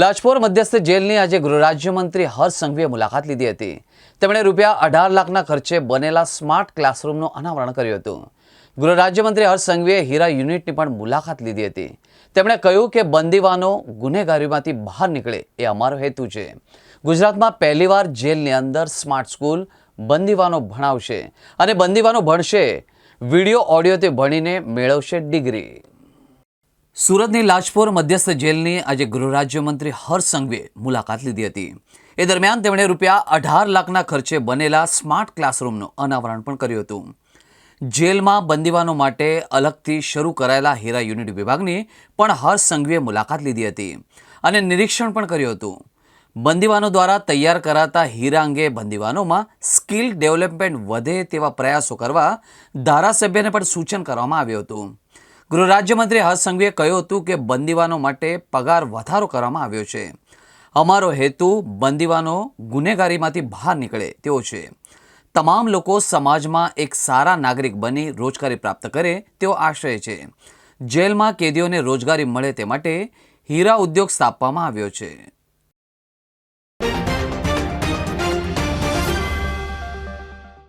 લાજપોર મધ્યસ્થ જેલની આજે ગૃહરાજ્યમંત્રી હર્ષ સંઘવીએ મુલાકાત લીધી હતી. તેમણે રૂપિયા અઢાર લાખના ખર્ચે બનેલા સ્માર્ટ ક્લાસરૂમનું અનાવરણ કર્યું હતું. ગૃહરાજ્યમંત્રી હર્ષ સંઘવીએ હીરા યુનિટની પણ મુલાકાત લીધી હતી. તેમણે કહ્યું કે બંદીવાનો ગુનેગારીમાંથી બહાર નીકળે એ અમારો હેતુ છે. ગુજરાતમાં પહેલીવાર જેલની અંદર સ્માર્ટ સ્કૂલ બંદીવાનો ભણાવશે અને બંદીવાનો ભણશે. વીડિયો ઓડિયોથી ભણીને મેળવશે ડિગ્રી. સુરતની લાજપોર મધ્યસ્થ જેલની આજે ગૃહરાજ્યમંત્રી હર્ષ સંઘવીએ મુલાકાત લીધી હતી. એ દરમિયાન તેમણે રૂપિયા અઢાર લાખના ખર્ચે બનેલા સ્માર્ટ ક્લાસરૂમનું અનાવરણ પણ કર્યું હતું. જેલમાં બંદીવાનો માટે અલગથી શરૂ કરાયેલા હીરા યુનિટ વિભાગની પણ હર્ષ સંઘવીએ મુલાકાત લીધી હતી અને નિરીક્ષણ પણ કર્યું હતું. બંદીવાનો દ્વારા તૈયાર કરાતા હીરા અંગે બંદીવાનોમાં સ્કિલ ડેવલપમેન્ટ વધે તેવા પ્રયાસો કરવા ધારાસભ્યને પણ સૂચન કરવામાં આવ્યું હતું. ગૃહ રાજ્યમંત્રી હર્ષ સંઘવીએ કહ્યું હતું કે બંદીવાનો માટે પગાર વધારો કરવામાં આવ્યો છે. અમારો હેતુ બંદીવાનો ગુનેગારીમાંથી બહાર નીકળે તેવો છે. તમામ લોકો સમાજમાં એક સારા નાગરિક બની રોજગારી પ્રાપ્ત કરે તેવો આશય છે. જેલમાં કેદીઓને રોજગારી મળે તે માટે હીરા ઉદ્યોગ સ્થાપવામાં આવ્યો છે.